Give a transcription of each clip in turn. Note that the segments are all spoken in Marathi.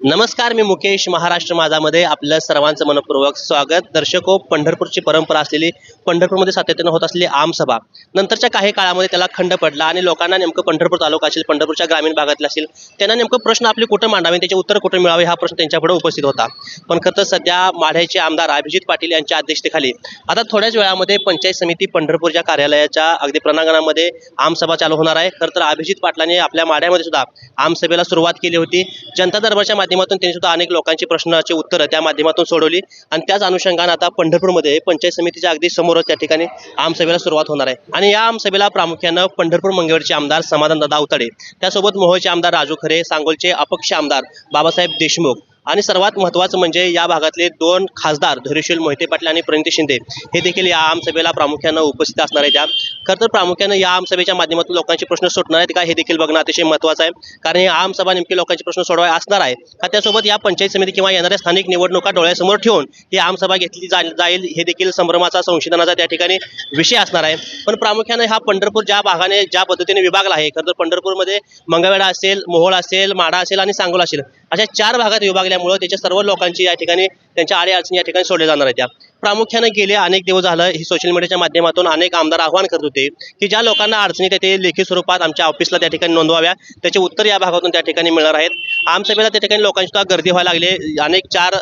नमस्कार मी मुकेश महाराष्ट्र माझामध्ये आपलं सर्वांचं मनपूर्वक स्वागत. दर्शको हो, पंढरपूरची परंपरा असलेली पंढरपूरमध्ये सातत्यानं होत असलेली आमसभा नंतरच्या काही काळामध्ये त्याला खंड पडला आणि लोकांना नेमकं पंढरपूर तालुका असेल पंढरपूरच्या ग्रामीण भागातले असेल त्यांना नेमकं प्रश्न आपले कुठं मांडावे त्याचे उत्तर कुठं मिळावे हा प्रश्न त्यांच्यापुढे उपस्थित होता. पण खरं तर सध्या माढ्याचे आमदार अभिजित पाटील यांच्या अध्यक्षतेखाली आता थोड्याच वेळामध्ये पंचायत समिती पंढरपूरच्या कार्यालयाच्या अगदी प्रणांगणामध्ये आमसभा चालू होणार आहे. खरं तर अभिजित पाटलांनी आपल्या माढ्यामध्ये सुद्धा आमसभेला सुरुवात केली होती. जनता दरबारच्या माध्यमातून त्यांनी सुद्धा अनेक लोकांची प्रश्नाची उत्तरं त्या माध्यमातून सोडवली. आणि त्याच अनुषंगाने आता पंढरपूरमध्ये पंचायत समितीच्या अगदी समोरच त्या ठिकाणी आमसभेला सुरुवात होणार आहे. आणि या आमसभेला प्रामुख्यानं पंढरपूर मंगळवेरचे आमदार समाधान अवतडे त्यासोबत मोहोळचे आमदार राजू खरे सांगोलचे अपक्ष आमदार बाबासाहेब देशमुख आणि सर्वात महत्त्वाचं म्हणजे या भागातले दोन खासदार धैर्यशील मोहिते पाटील आणि प्रणिती शिंदे हे देखील या आमसभेला प्रामुख्यानं उपस्थित असणार आहे त्या खरं तर प्रामुख्यानं या आमसभेच्या माध्यमातून लोकांचे प्रश्न सुटणार आहेत का हे देखील बघणं अतिशय महत्त्वाचं आहे. कारण ही आमसभा नेमकी लोकांचे प्रश्न सोडवाय असणार आहे. का त्यासोबत या पंचायत समिती किंवा येणाऱ्या स्थानिक निवडणुका डोळ्यासमोर ठेवून ही आमसभा घेतली जा- जाईल हे देखील संभ्रमाचा संशोधनाचा त्या ठिकाणी विषय असणार आहे. पण प्रामुख्यानं हा पंढरपूर ज्या भागाने ज्या पद्धतीने विभागला आहे खरं तर पंढरपूरमध्ये मंगळवेढा असेल मोहोळ असेल माडा असेल आणि सांगोला असेल अशा चार भागात विभागल्यामुळं त्याच्या सर्व लोकांची या ठिकाणी त्यांच्या आडी अडचणी या ठिकाणी सोडल्या जाणार आहेत त्या. प्रामुख्यानं गेले अनेक दिवस झालं ही सोशल मीडियाच्या माध्यमातून अनेक आमदार आवाहन करत होते की ज्या लोकांना अडचणी येते लेखी स्वरूपात आमच्या ऑफिसला त्या ठिकाणी नोंदवाव्या. त्याचे उत्तर या भागातून त्या ठिकाणी मिळणार आहेत. आमसभेला त्या ठिकाणी लोकांची सुद्धा गर्दी व्हायला लागली. अनेक चार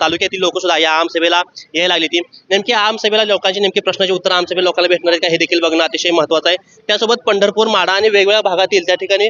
तालुक्यातील लोकसुद्धा या आमसभेला यायला लागली ती नेमकी आमसभेला लोकांची नेमकी प्रश्नाची उत्तर आमसभेला लोकांना भेटणार आहेत का हे देखील बघणं अतिशय महत्त्वाचं आहे. त्यासोबत पंढरपूर माडा आणि वेगवेगळ्या भागातील त्या ठिकाणी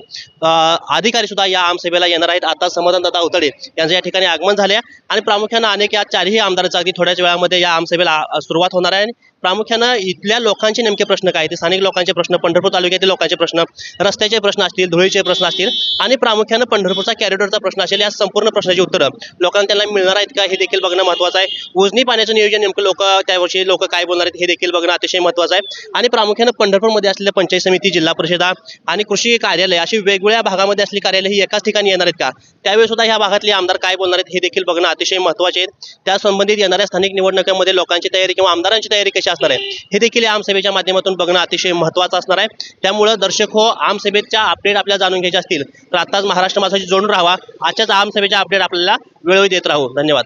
अधिकारी सुद्धा या आमसभेला येणार आहेत. आता समाधानदादा उतडे यांचं या ठिकाणी आगमन झाले आणि प्रामुख्यानं अनेक या चारही आमदारांचा अगदी थोड्याच वेळामध्ये या आमसभेला सुरुवात होणार आहे. आणि प्रामुख्यानं इथल्या लोकांचे नेमके प्रश्न काय? ते स्थानिक लोकांचे प्रश्न पंढरपूर तालुक्यातील लोकांचे प्रश्न रस्त्याचे प्रश्न असतील धुळीचे प्रश्न असतील आणि प्रामुख्यानं पंढरपूरचा कॅरिडॉरचा प्रश्न असेल या संपूर्ण प्रश्नाची उत्तरं लोकांना त्यांना मिळणार आहेत का? हे देखील बघणं महत्त्वाचं आहे. उजनी पाण्याचं नियोजन नेमकं लोक त्यावर्षी लोक काय बोलणार आहेत हे देखील बघणं अतिशय महत्त्वाचं आहे. आणि प्रामुख्यानं पंढरपूरमध्ये असलेल्या पंचायत समिती जिल्हा परिषदा आणि कृषी कार्यालय अशी वेगवेगळ्या भागामध्ये असलेली कार्यालय ही एकाच ठिकाणी येणार आहेत का? त्यावेळी सुद्धा ह्या भागातले आमदार काय बोलणार आहेत हे देखील बघणं अतिशय महत्त्वाचे आहे. त्या संबंधित येणाऱ्या स्थानिक निवडणुकांमध्ये लोकांची तयारी किंवा आमदारांची तयारी कशी असणार आहे हे देखील या आमसभेच्या माध्यमातून बघणं अतिशय महत्त्वाचं असणार आहे. त्यामुळं दर्शक हो आमसभेच्या अपडेट आपल्याला जाणून घ्यायचे असतील तर आत्ताच महाराष्ट्र माझ्याशी जोडून राहावा. आजच्याच आमसभेच्या अपडेट आपल्याला वेळोवेळी देत राहू. धन्यवाद.